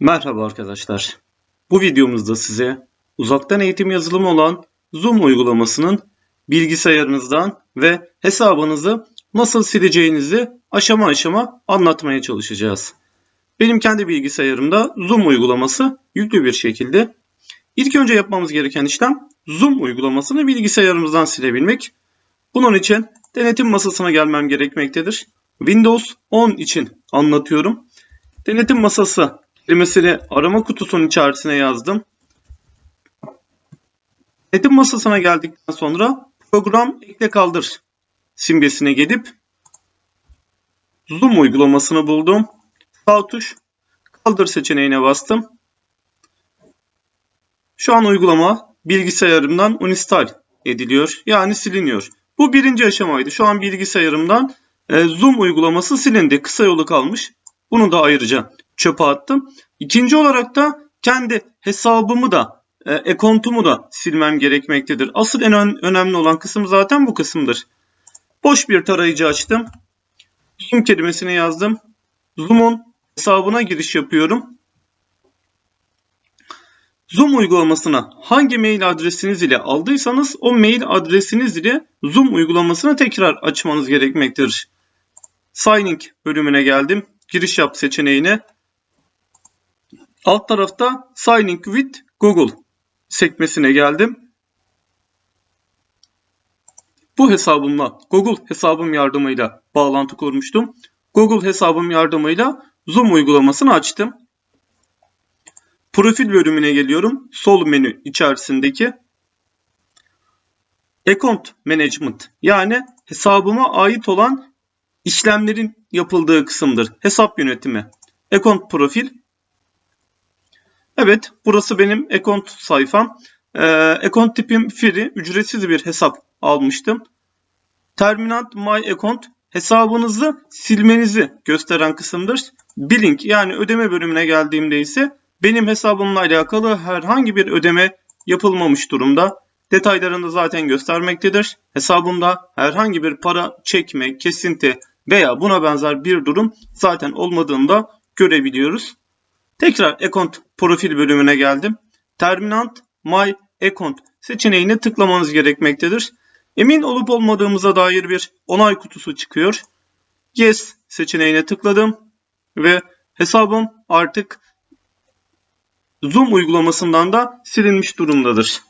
Merhaba arkadaşlar. Bu videomuzda size uzaktan eğitim yazılımı olan Zoom uygulamasının bilgisayarınızdan ve hesabınızı nasıl sileceğinizi aşama aşama anlatmaya çalışacağız. Benim kendi bilgisayarımda Zoom uygulaması yüklü bir şekilde. İlk önce yapmamız gereken işlem Zoom uygulamasını bilgisayarımızdan silebilmek. Bunun için denetim masasına gelmem gerekmektedir. Windows 10 için anlatıyorum. Denetim masası kelimesini arama kutusunun içerisine yazdım. Denetim masasına geldikten sonra program ekle kaldır simgesine gelip Zoom uygulamasını buldum. Sağ tuş kaldır seçeneğine bastım. Şu an uygulama bilgisayarımdan uninstall ediliyor. Yani siliniyor. Bu birinci aşamaydı. Şu an bilgisayarımdan e, Zoom uygulaması silindi. Kısa yolu kalmış. Bunu da ayrıca çöpe attım. İkinci olarak da kendi hesabımı da e, ekontumu da silmem gerekmektedir. Asıl en ön- önemli olan kısım zaten bu kısımdır. Boş bir tarayıcı açtım. Zoom kelimesini yazdım. Zoom'un hesabına giriş yapıyorum. Zoom uygulamasına hangi mail adresiniz ile aldıysanız o mail adresiniz ile Zoom uygulamasını tekrar açmanız gerekmektedir. Signing bölümüne geldim. Giriş yap seçeneğine. Alt tarafta Signing with Google sekmesine geldim. Bu hesabımla Google hesabım yardımıyla bağlantı kurmuştum. Google hesabım yardımıyla Zoom uygulamasını açtım. Profil bölümüne geliyorum. Sol menü içerisindeki Account Management yani hesabıma ait olan işlemlerin yapıldığı kısımdır. Hesap yönetimi. Account profil. Evet, burası benim account sayfam. Ee, account tipim free, ücretsiz bir hesap almıştım. Terminant my account hesabınızı silmenizi gösteren kısımdır. Billing yani ödeme bölümüne geldiğimde ise benim hesabımla alakalı herhangi bir ödeme yapılmamış durumda. Detaylarını zaten göstermektedir. Hesabımda herhangi bir para çekme, kesinti veya buna benzer bir durum zaten olmadığında görebiliyoruz. Tekrar account profil bölümüne geldim. Terminant my account seçeneğine tıklamanız gerekmektedir. Emin olup olmadığımıza dair bir onay kutusu çıkıyor. Yes seçeneğine tıkladım ve hesabım artık Zoom uygulamasından da silinmiş durumdadır.